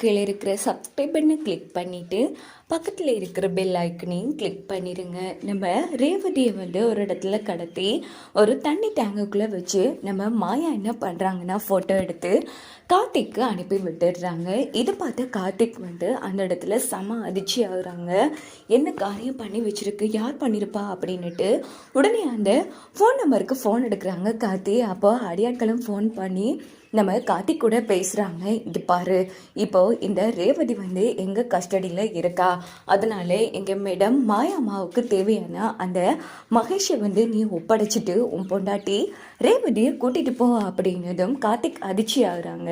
கீழே இருக்கிற சப்ஸ்கிரைப் பண்ண கிளிக் பண்ணிவிட்டு பக்கத்தில் இருக்கிற பெல் ஐக்கனையும் கிளிக் பண்ணிடுங்க நம்ம ரேவதியை வந்து ஒரு இடத்துல கடத்தி ஒரு தண்ணி டேங்குக்குள்ளே வச்சு நம்ம மாயா என்ன பண்ணுறாங்கன்னா ஃபோட்டோ எடுத்து கார்த்திக்கு அனுப்பி விட்டுடுறாங்க. இது பார்த்து கார்த்திக் வந்து அந்த இடத்துல செம அதிர்ச்சி ஆகுறாங்க. என்ன காரியம் பண்ணி வச்சிருக்கு? யார் பண்ணியிருப்பா அப்படின்னுட்டு உடனே அந்த ஃபோன் நம்பருக்கு ஃபோன் எடுக்கிறாங்க கார்த்தி. அப்போ அடியாட்களும் ஃபோன் பண்ணி நம்ம காட்டி கூட பேசுகிறாங்க இங்கே பாரு இப்போது இந்த ரேவதி வந்து எங்கள் கஸ்டடியில் இருக்கா? அதனால எங்கள் மேடம் மாயா அம்மாவுக்கு தேவையான அந்த மகேஷை வந்து நீ ஒப்படைச்சிட்டு உன் பொண்டாட்டி ரேவதியை கூட்டிகிட்டு போ அப்படின்னதும் கார்த்திக் அதிர்ச்சி ஆகுறாங்க.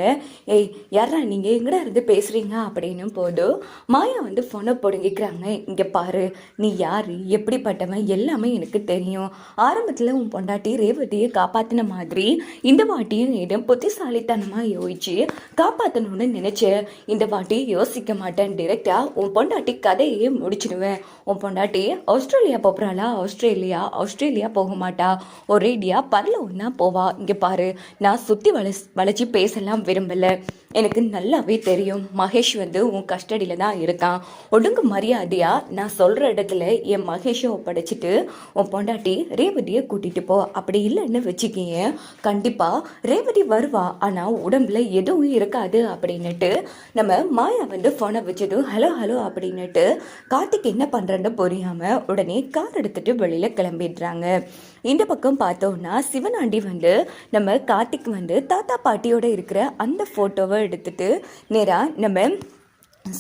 ஏய் யாரா நீங்கள் எங்கடா இருந்து பேசுகிறீங்க அப்படின்னும் போதும் மாயா வந்து ஃபோனை பிடுங்கிக்கிறாங்க. இங்கே பாரு நீ யார்? எப்படிப்பட்டவன்? எல்லாமே எனக்கு தெரியும். ஆரம்பத்தில் உன் பொண்டாட்டி ரேவதியை காப்பாற்றின மாதிரி இந்த வாட்டியும் இடம் புத்திசாலித்தனமாக யோசிச்சு காப்பாற்றணும்னு நினச்சேன் இந்த வாட்டி யோசிக்க மாட்டேன் டிரெக்டாக உன் பொண்டாட்டி கதையே முடிச்சிடுவேன். உன் பொண்டாட்டி ஆஸ்திரேலியா போகிறாளா ஆஸ்திரேலியா? ஆஸ்திரேலியா போக மாட்டா. ஒரேடியா பரல ஒன்றா போவா. இங்கே பாரு நான் சுற்றி வள வளைச்சி பேசலாம் விரும்பலை. எனக்கு நல்லாவே தெரியும். மகேஷ் வந்து உன் கஸ்டடியில் தான் இருக்கான். ஒழுங்கு மரியாதையா நான் சொல்கிற இடத்துல என் மகேஷை ஒப்படைச்சிட்டு உன் பொண்டாட்டி ரேவதியை கூட்டிகிட்டு போ. அப்படி இல்லைன்னு வச்சுக்கிங்க கண்டிப்பாக ரேவதி வருவா. ஆனால் உடம்புல எதுவும் இருக்காது அப்படின்னுட்டு நம்ம மாயா வந்து ஃபோனை வச்சதும் ஹலோ ஹலோ அப்படின்னுட்டு கார்த்திக் என்ன பண்ணுறன்னு புரியாமல் உடனே கார் எடுத்துகிட்டு வெளியில் கிளம்பிடுறாங்க. இந்த பக்கம் பார்த்தோம்னா சிவனாண்டி வந்து நம்ம கார்த்திக் வந்து தாத்தா பாட்டியோட இருக்கிற அந்த ஃபோட்டோவை எடுத்துட்டு நேராக நம்ம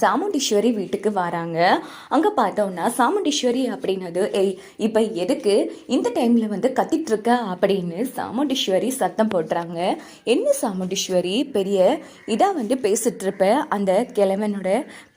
சாமுண்டீஸ்வரி வீட்டுக்கு வராங்க. அங்கே பார்த்தோம்னா சாமுண்டீஸ்வரி அப்படின்னது ஏய் இப்போ எதுக்கு இந்த டைமில் வந்து கத்திட்டு இருக்க அப்படின்னு சாமுண்டீஸ்வரி சத்தம் போடுறாங்க. என்ன சாமுண்டீஸ்வரி? பெரிய இதாக வந்து பேசிட்டு இருப்ப அந்த கிழவனோட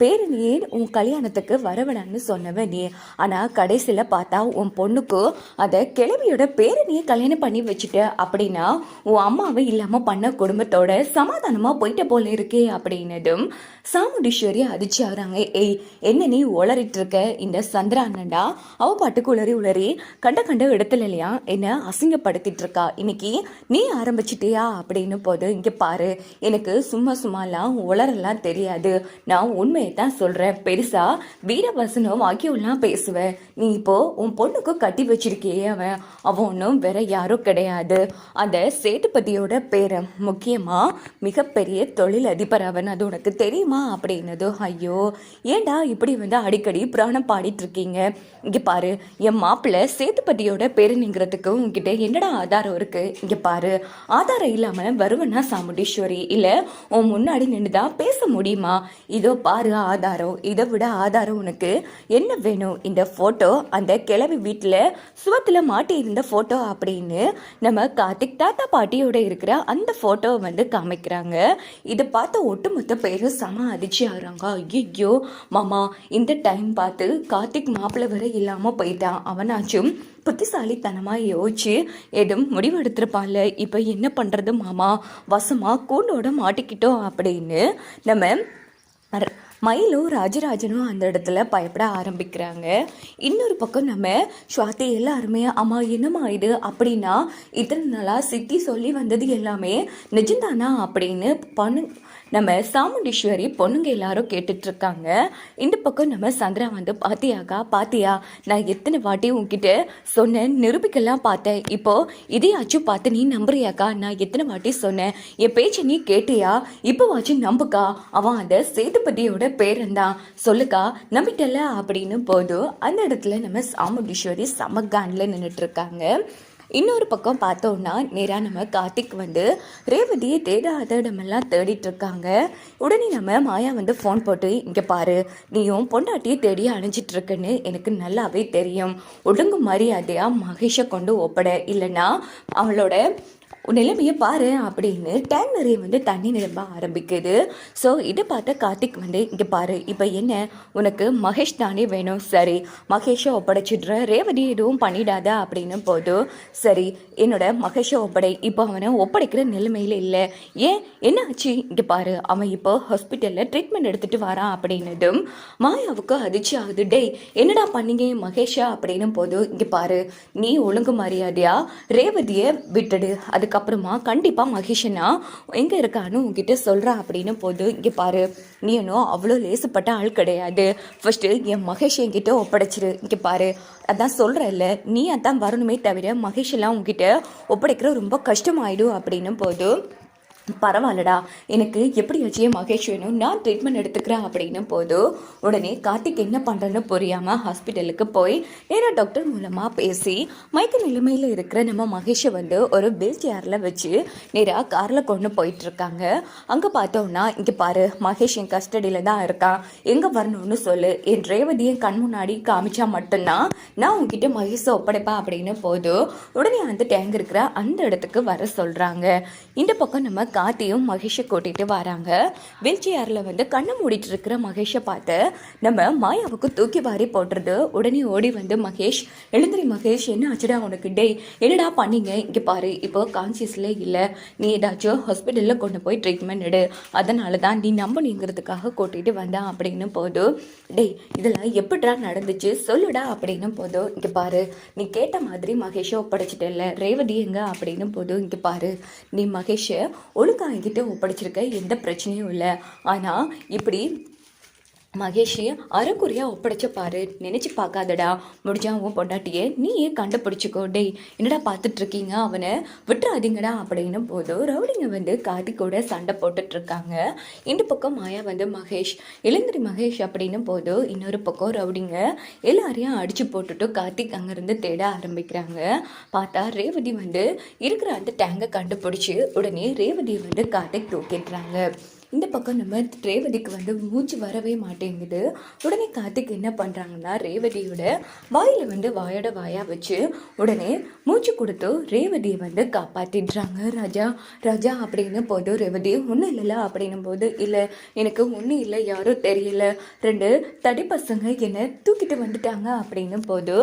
பேரணியே உன் கல்யாணத்துக்கு வரவிடான்னு சொன்னவ நீ? ஆனால் கடைசியில் பார்த்தா உன் பொண்ணுக்கு அதை கிழவியோட பேரணியை கல்யாணம் பண்ணி வச்சுட்ட. அப்படின்னா உன் அம்மாவை இல்லாமல் பண்ண குடும்பத்தோட சமாதானமாக போயிட்ட போல இருக்கே அப்படின்னதும் சாமுண்டீஸ்வரி அதிர்ச்சி ஆகுறாங்க. ஏய் என்ன நீ உளறிட்டு இருக்க இந்த சந்திரா அண்ணன்டா? அவ பாட்டுக்கு உளறி உளறி கண்ட கண்ட இடத்துல இல்லையா என்ன அசிங்கப்படுத்திட்டு இருக்கா இன்னைக்கு நீ ஆரம்பிச்சிட்டியா? அப்படின்னு போது இங்க பாரு எனக்கு சும்மா சும்மாலாம் உளரெல்லாம் தெரியாது. நான் உண்மையை தான் சொல்றேன். பெருசா வீரவசனம் வாக்கியம்லாம் பேசுவேன் நீ இப்போ உன் பொண்ணுக்கு கட்டி வச்சிருக்கியே அவன். அவன் ஒன்றும் வேற யாரும் கிடையாது. அந்த சேதுபதியோட பேரை முக்கியமா மிகப்பெரிய தொழில் அதிபர் அவன். அது உனக்கு தெரியுமா? அப்படின்னது ஐயோ ஏன்டா இப்படி வந்து அடிக்கடி புராணம் பாடிட்டு இருக்கீங்க இங்கே பாரு என் மாப்பிள்ளை சேதுபதியோட பேரனுங்கிறதுக்கு உங்ககிட்ட என்னடா ஆதாரம் இருக்கு? இங்கே பாரு ஆதாரம் இல்லாமல் வருவனா சாமுண்டீஸ்வரி? இல்லை உன் முன்னாடி நின்றுதான் பேச முடியுமா? இதோ பாரு ஆதாரம் இதை விட ஆதாரம் உனக்கு என்ன வேணும்? இந்த ஃபோட்டோ அந்த கிழவி வீட்டில் சுவத்தில் மாட்டியிருந்த ஃபோட்டோ அப்படின்னு நம்ம கார்த்திக் தாத்தா பாட்டியோட இருக்கிற அந்த ஃபோட்டோவை வந்து காமிக்கிறாங்க. இதை பார்த்த ஒட்டுமொத்த பேரும் செம அதிர்ச்சி ஆகிறாங்க. ஐயோ மாமா இந்த டைம் பார்த்து கார்த்திக் மாப்பிள்ளை வரை இல்லாமல் போயிட்டான். அவனாச்சும் புத்திசாலித்தனமாக யோசிச்சு எதுவும் முடிவெடுத்திருப்பாள் இப்போ என்ன பண்ணுறது மாமா? வசமாக கூண்டோட மாட்டிக்கிட்டோம் அப்படின்னு நம்ம மயிலும் ராஜராஜனும் அந்த இடத்துல பயப்பட ஆரம்பிக்கிறாங்க. இன்னொரு பக்கம் நம்ம ஸ்வாதி எல்லாருமே அம்மா என்னம்மா இது? அப்படின்னா இத்தனை நாளாக சித்தி சொல்லி வந்தது எல்லாமே நிஜம்தானா அப்படின்னு பொண்ணு நம்ம சாமுண்டீஸ்வரி பொண்ணுங்க எல்லாரும் கேட்டுட்டு இருக்காங்க இந்த பக்கம் நம்ம சந்திரா வந்து பாத்தியாக்கா பாத்தியா நான் எத்தனை வாட்டி உங்ககிட்ட சொன்னேன் நிரூபிக்கலாம் பார்த்தேன். இப்போ இதையாச்சும் பார்த்து நீ நம்புறியாக்கா? நான் எத்தனை வாட்டி சொன்னேன் என் பேச்சை நீ கேட்டியா? இப்போவாச்சும் நம்புக்கா? அவன் அந்த சேதுபதியோட பேரன்தான். சொல்லுக்கா நம்பிட்டல? அப்படின்னு போதும் அந்த இடத்துல நம்ம சாமுண்டீஸ்வரி சமகான்ல நின்றுட்டு இருக்காங்க இன்னொரு பக்கம் பார்த்தோம்னா நேராக நம்ம கார்த்திக் வந்து ரேவதியை தேடாத இடமெல்லாம் தேடிட்டு இருக்காங்க உடனே நம்ம மாயா வந்து ஃபோன் போட்டு இங்கே பாரு நீயும் பொண்டாட்டியை தேடி அணைஞ்சிட்டு இருக்குன்னு எனக்கு நல்லாவே தெரியும். ஒழுங்கு மரியாதையாக மகேஷை கொண்டு ஒப்பட. இல்லைன்னா அவளோட நிலைமையை பாரு அப்படின்னு டேங்க் நிறைய வந்து தண்ணி நிரம்ப ஆரம்பிக்குது. ஸோ இதை பார்த்த கார்த்திக் வந்து இங்கே பாரு இப்போ என்ன? உனக்கு மகேஷ் தானே வேணும். சரி மகேஷை ஒப்படைச்சிடுற ரேவதி எதுவும் பண்ணிடாத அப்படின்னு போதும் சரி என்னோட மகேஷை ஒப்படை. இப்போ அவனை ஒப்படைக்கிற நிலைமையில இல்லை. ஏன்? என்ன ஆச்சு? இங்கே பாரு அவன் இப்போ ஹாஸ்பிட்டலில் ட்ரீட்மெண்ட் எடுத்துட்டு வரான் அப்படின்னதும் மாயாவுக்கு அதிர்ச்சி ஆகுது. டேய் என்னடா பண்ணீங்க மகேஷா அப்படின்னு போதும் இங்கே பாரு நீ ஒழுங்கு மரியாதையா ரேவதியை விட்டுடு. அதுக்கப்புறமா கண்டிப்பாக மகிஷனா எங்கே இருக்கான்னு உங்ககிட்ட சொல்கிறா அப்படின்னு போது இங்கே பாரு நீ இன்னும் அவ்வளோ லேசுப்பட்ட ஆள் கிடையாது. ஃபஸ்ட்டு என் மகேஷ் என்கிட்ட ஒப்படைச்சிரு. இங்கே பாரு அதான் சொல்கிறல்ல நீ அதான் வரணுமே தவிர மகேஷெல்லாம் உங்ககிட்ட ஒப்படைக்கிற ரொம்ப கஷ்டமாயிடும் அப்படின்னு போது பரவாயில்லடா. எனக்கு எப்படியாச்சும் மகேஷ் வேணும்? நான் ட்ரீட்மெண்ட் எடுத்துக்கிறேன் அப்படின்னு போதும் உடனே கார்த்திக் என்ன பண்ணுறன்னு புரியாமல் ஹாஸ்பிட்டலுக்கு போய் நேராக டாக்டர் மூலமாக பேசி மயக்க நிலைமையில் இருக்கிற நம்ம மகேஷை வந்து ஒரு வீல் சேரில் வச்சு நேராக காரில் கொண்டு போயிட்டுருக்காங்க. அங்கே பார்த்தோம்னா இங்கே பாரு மகேஷ் என் கஸ்டடியில் தான் இருக்கான். எங்கே வரணும்னு சொல்லு. என் ரேவதியை கண் முன்னாடி காமிச்சா மட்டும்தான் நான் உங்ககிட்ட மகேஷை ஒப்படைப்பேன் அப்படின்னு போதும் உடனே அந்த டேங்க் இருக்கிற அந்த இடத்துக்கு வர சொல்கிறாங்க இந்த பக்கம் நம்ம கார்த்தியும் மகேஷை கூட்டிகிட்டு வராங்க. வீல் சேரில் வந்து கண்ணை மூடிட்டு இருக்கிற மகேஷை பார்த்து நம்ம மாயாவுக்கு தூக்கி வாரி போட்டுறது உடனே ஓடி வந்து மகேஷ் எழுந்திரி மகேஷ் என்ன ஆச்சுடா உனக்கு? டேய் என்னடா பண்ணீங்க? இங்கே பாரு இப்போ கான்சியஸில் இல்லை. நீ ஏதாச்சும் ஹாஸ்பிட்டலில் கொண்டு போய் ட்ரீட்மெண்ட் எடு. அதனால தான் நீ நம்பணுங்கிறதுக்காக கூட்டிகிட்டு வந்தா அப்படின்னு போதும் டேய் இதெல்லாம் எப்படிடா நடந்துச்சு? சொல்லுடா அப்படின்னு போதும் இங்கே பாரு நீ கேட்ட மாதிரி மகேஷை ஒப்படைச்சிட்டல ரேவதி எங்க? அப்படின்னு போதும் இங்கே பாரு நீ மகேஷை ஒழுங்கா என்கிட்ட ஒப்படைச்சிருக்க எந்த பிரச்சனையும் இல்லை. ஆனால் இப்படி மகேஷையும் அறக்குறையா ஒப்படைச்ச பாரு நினைச்சு பார்க்காதடா. முடிஞ்சா உன் பொண்டாட்டியே நீயே கண்டுபிடிச்சிக்கோ. டேய் என்னடா பார்த்துட்டு இருக்கீங்க அவனை? விட்டுறாதீங்கடா அப்படின்னும் போதும் ரவுடிங்க வந்து கார்த்திகோட சண்டை போட்டுட்டு இருக்காங்க இந்த பக்கம் மாயா வந்து மகேஷ் இளந்திரி மகேஷ் அப்படின்னு போதும் இன்னொரு பக்கம் ரவுடிங்க எல்லாரையும் அடிச்சு போட்டுட்டு கார்த்திக் அங்கேருந்து தேட ஆரம்பிக்கிறாங்க. பார்த்தா ரேவதி வந்து இருக்கிற அந்த டேங்கை கண்டுபிடிச்சி உடனே ரேவதியை வந்து கார்த்திக் தூக்கிடுறாங்க. இந்த பக்கம் நம்ம ரேவதிக்கு வந்து மூச்சு வரவே மாட்டேங்குது. உடனே கார்த்திக் என்ன பண்ணுறாங்கன்னா ரேவதியோட வாயில் வந்து வாயோட வாயாக வச்சு உடனே மூச்சு கொடுத்து ரேவதியை வந்து காப்பாற்றிடுறாங்க ராஜா. ராஜா அப்படின்னு போதும் ரேவதி ஒன்றும் இல்லைல்ல அப்படின்னும் போது இல்லை எனக்கு ஒன்றும் இல்லை யாரும் தெரியல. ரெண்டு தடி பசங்க என்னை தூக்கிட்டு வந்துட்டாங்க அப்படின்னும் போது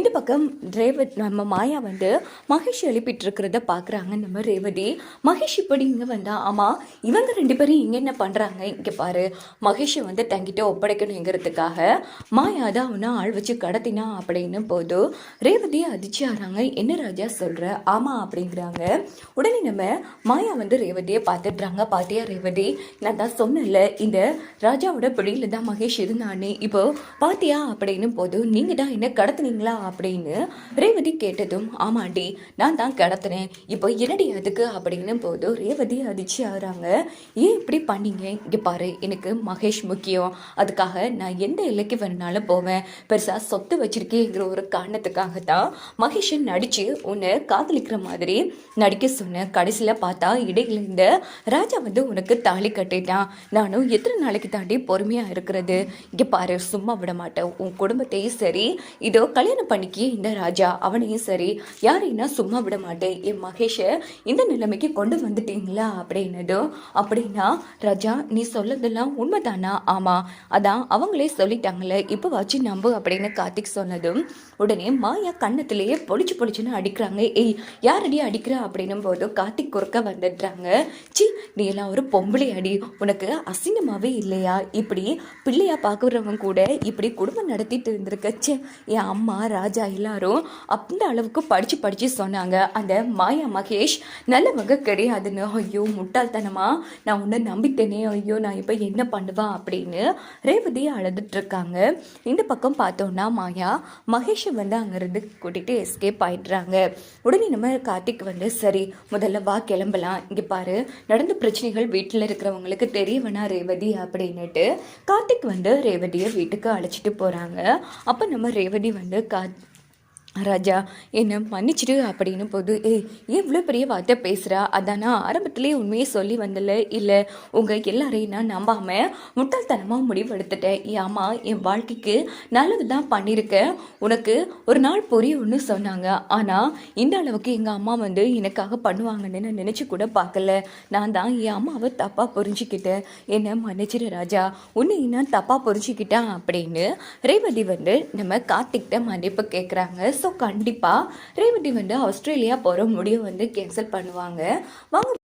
இந்த பக்கம் ரேவத் நம்ம மாயா வந்து மகேஷ் எழுப்பிட்டு இருக்கிறத பார்க்குறாங்க நம்ம ரேவதி. மகேஷ் இப்படி இங்கே வந்தா ஆமாம் இவங்க ரெண்டு பேரும் என்ன பண்ணுறாங்க இங்கே பாரு. மகேஷை வந்து தங்கிட்ட ஒப்படைக்கணுங்கிறதுக்காக மாயா தான் அவனை ஆள் வச்சு கடத்தினா அப்படின்னு போதும் ரேவதி அதிர்ச்சி ஆகிறாங்க என்ன ராஜா சொல்கிற ஆமாம் அப்படிங்கிறாங்க. உடனே நம்ம மாயா வந்து ரேவதியை பார்த்துட்றாங்க. பாத்தியா ரேவதி நான் தான் சொன்னேன்ல இந்த ராஜாவோட பிடியில் தான் மகேஷ் இருந்தானே. இப்போ பாத்தியா? அப்படின்னு போதும் நீங்கள் தான் என்ன கடத்துனீங்களா? அப்படின்னு ரேவதி கேட்டதும் ஆமாண்டி நான் தான் கடத்தினேன். இப்போ என்னடி அதுக்கு? அப்படின்னு போதும் ரேவதி அதிர்ச்சி ஆகிறாங்க ஏன் இப்படி பண்ணீங்க? இங்கே பாரு எனக்கு மகேஷ் முக்கியம். அதுக்காக நான் எந்த எல்லைக்கு வேணுனாலும் போவேன். பெருசாக சொத்து வச்சிருக்கேங்கிற ஒரு காரணத்துக்காக தான் மகேஷன் நடித்து உன்னை காதலிக்கிற மாதிரி நடிக்க சொன்னேன் கடைசியில் பார்த்தா இடையில ராஜா வந்து உனக்கு தாலி கட்டிட்டான். நானும் எத்தனை நாளைக்கு தாண்டி பொறுமையாக இருக்கிறது? இங்கே பாரு சும்மா விட மாட்டேன். உன் குடும்பத்தையும் சரி இதோ கல்யாணம் பண்ணிக்கி இந்த ராஜா அவனையும் சரி. யாரையும் நான் சும்மா விட மாட்டேன். என் மகேஷை இந்த நிலைமைக்கு கொண்டு வந்துட்டீங்களா அப்படின்னதும் அப்படின்னா ராஜா நீ சொல்லதெல்லாம் உண்மைதானா? ஆமாம் அதான் அவங்களே சொல்லிட்டாங்களே இப்போ வச்சு நம்பு அப்படின்னு கார்த்திக் சொன்னதும் உடனே மாயா கண்ணத்திலேயே பொழிச்சு பொழிச்சுன்னு அடிக்கிறாங்க. ஏய் யாரடி அடிக்கிறா அப்படின்னும் போது கார்த்திக் குறுக்க வந்துடுறாங்க. சி நீ எல்லாம் ஒரு பொம்பளை அடி. உனக்கு அசிங்கமாவே இல்லையா? இப்படி பிள்ளையா பார்க்குறவங்க கூட இப்படி குடும்பம் நடத்திட்டு இருந்திருக்க. ச்சே என் அம்மா ராஜா எல்லாரும் அந்த அளவுக்கு படிச்சு படிச்சு சொன்னாங்க. அந்த மாயா மகேஷ் நல்லவங்க கிடையாதுன்னு. ஐயோ முட்டாள்தனமா? நான் உன்னை நம்பிட்டேனே ஐயோ நான் இப்போ என்ன பண்ணுவேன் அப்படின்னு ரேவதி அழுதுட்ருக்காங்க இந்த பக்கம் பார்த்தோன்னா மாயா மகேஷை வந்து அங்கேருந்து கூட்டிகிட்டு எஸ்கேப் ஆயிடுறாங்க. உடனே நம்ம கார்த்திக் வந்து சரி முதல்ல வா கிளம்பலாம். இங்கே பாரு நடந்த பிரச்சனைகள் வீட்டில் இருக்கிறவங்களுக்கு தெரிய வேணா ரேவதி அப்படின்னுட்டு கார்த்திக் வந்து ரேவதியை வீட்டுக்கு அழைச்சிட்டு போகிறாங்க அப்போ நம்ம ரேவதி வந்து கா ராஜா என்னை மன்னிச்சிடு அப்படின்னு போது ஏய் இவ்வளோ பெரிய வார்த்தை பேசுகிறா அதான்? நான் ஆரம்பத்துலேயே உண்மையை சொல்லி வந்தல? இல்லை உங்கள் எல்லாரையும் நான் நம்பாமல் முட்டாள்தனமாக முடிவெடுத்துட்டேன். என் அம்மா என் வாழ்க்கைக்கு நல்லது தான் பண்ணியிருக்கேன் உனக்கு ஒரு நாள் புரியும்னு சொன்னாங்க. ஆனால் இந்த அளவுக்கு எங்கள் அம்மா வந்து எனக்காக பண்ணுவாங்கன்னு நான் நினச்சி கூட பார்க்கல. நான் தான் என் அம்மாவை தப்பாக புரிஞ்சுக்கிட்டேன். என்னை மன்னிச்சிடு ராஜா உன்னை நான் தப்பாக புரிஞ்சுக்கிட்டேன் அப்படின்னு ரேவதி வந்து நம்ம கார்த்திக்கிட்ட மன்னிப்பு கேட்குறாங்க ஸோ கண்டிப்பாக ரேவதி வந்து ஆஸ்திரேலியா போகிற முடிவு வந்து கேன்சல் பண்ணுவாங்க. வாங்க